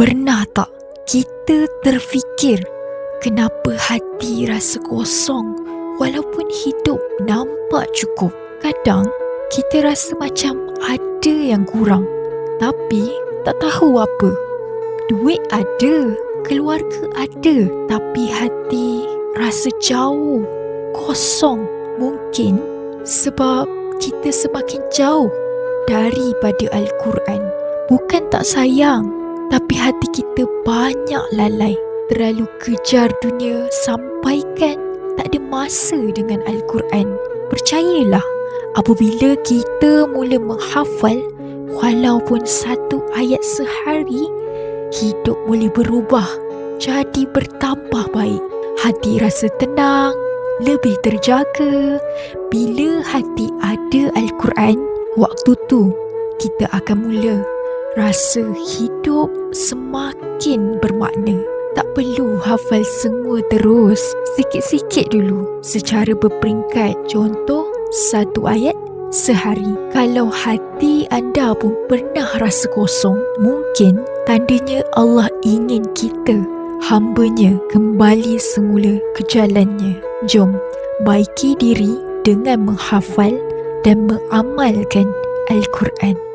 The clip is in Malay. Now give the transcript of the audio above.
Pernah tak kita terfikir kenapa hati rasa kosong walaupun hidup nampak cukup? Kadang kita rasa macam ada yang kurang tapi tak tahu apa. Duit ada, keluarga ada tapi hati rasa jauh, kosong. Mungkin sebab kita semakin jauh daripada Al-Quran. Bukan tak sayang, tapi hati kita banyak lalai. Terlalu kejar dunia sampaikan tak ada masa dengan Al-Quran. Percayalah, apabila kita mula menghafal walaupun satu ayat sehari, hidup boleh berubah jadi bertambah baik. Hati rasa tenang, lebih terjaga. Bila hati ada Al-Quran, waktu tu kita akan mula rasa hidup semakin bermakna. Tak perlu hafal semua terus. Sikit-sikit dulu secara berperingkat. Contoh, satu ayat sehari. Kalau hati anda pun pernah rasa kosong, mungkin tandanya Allah ingin kita, hambanya, kembali semula ke jalannya. Jom, baiki diri dengan menghafal dan mengamalkan Al-Quran.